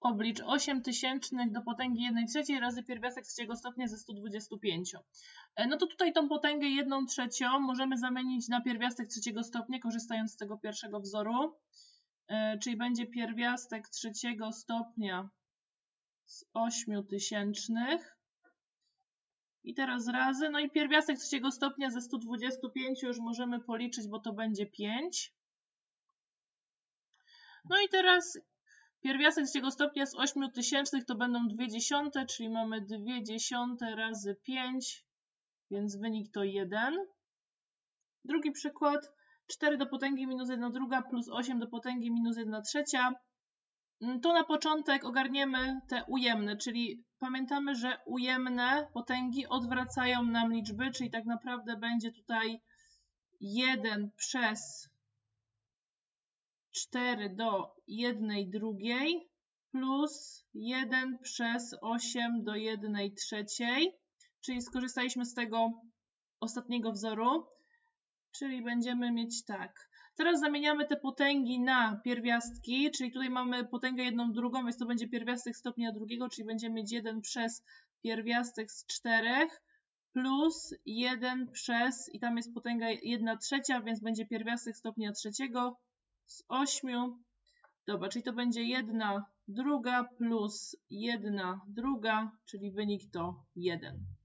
oblicz 8 tysięcznych do potęgi 1 trzeciej razy pierwiastek trzeciego stopnia ze 125. E, no to tutaj tą potęgę 1 trzecią możemy zamienić na pierwiastek trzeciego stopnia, korzystając z tego pierwszego wzoru. E, czyli będzie pierwiastek trzeciego stopnia z 8 tysięcznych. I teraz razy, no i pierwiastek trzeciego stopnia ze 125 już możemy policzyć, bo to będzie 5. No i teraz pierwiastek trzeciego stopnia z 8 tysięcznych to będą 2 dziesiąte, czyli mamy 2 dziesiąte razy 5, więc wynik to 1. Drugi przykład, 4 do potęgi minus 1 druga plus 8 do potęgi minus 1 trzecia. Mm, to na początek ogarniemy te ujemne, czyli pamiętamy, że ujemne potęgi odwracają nam liczby, czyli tak naprawdę będzie tutaj 1 przez 4 do 1 drugiej plus 1 przez 8 do 1 trzeciej, czyli skorzystaliśmy z tego ostatniego wzoru, czyli będziemy mieć tak. Teraz zamieniamy te potęgi na pierwiastki, czyli tutaj mamy potęgę jedną drugą, więc to będzie pierwiastek stopnia drugiego, czyli będziemy mieć 1 przez pierwiastek z 4 plus 1 przez, i tam jest potęga 1 trzecia, więc będzie pierwiastek stopnia trzeciego z 8. Dobra, czyli to będzie 1 druga plus 1 druga, czyli wynik to 1.